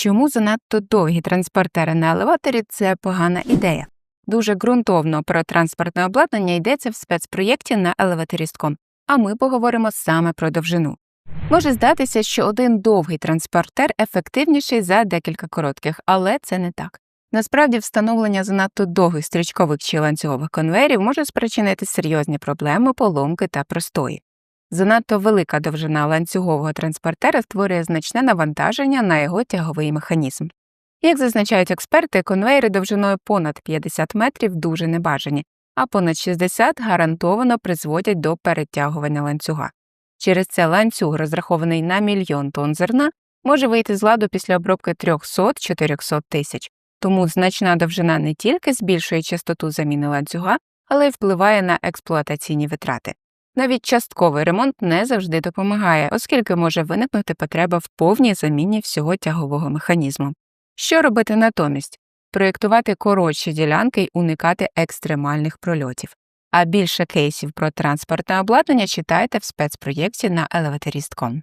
Чому занадто довгі транспортери на елеваторі це погана ідея? Дуже ґрунтовно про транспортне обладнання йдеться в спецпроєкті на елеваторістком, а ми поговоримо саме про довжину. Може здатися, що один довгий транспортер ефективніший за декілька коротких, але це не так. Насправді, встановлення занадто довгих стрічкових чи ланцюгових конвейерів може спричинити серйозні проблеми, поломки та простої. Занадто велика довжина ланцюгового транспортера створює значне навантаження на його тяговий механізм. Як зазначають експерти, конвейери довжиною понад 50 метрів дуже небажані, а понад 60 гарантовано призводять до перетягування ланцюга. Через це ланцюг, розрахований на мільйон тонн зерна, може вийти з ладу після обробки 300-400 тисяч, тому значна довжина не тільки збільшує частоту заміни ланцюга, але й впливає на експлуатаційні витрати. Навіть частковий ремонт не завжди допомагає, оскільки може виникнути потреба в повній заміні всього тягового механізму. Що робити натомість? Проєктувати коротші ділянки й уникати екстремальних прольотів. А більше кейсів про транспортне обладнання читайте в спецпроєкті на elevatorist.com.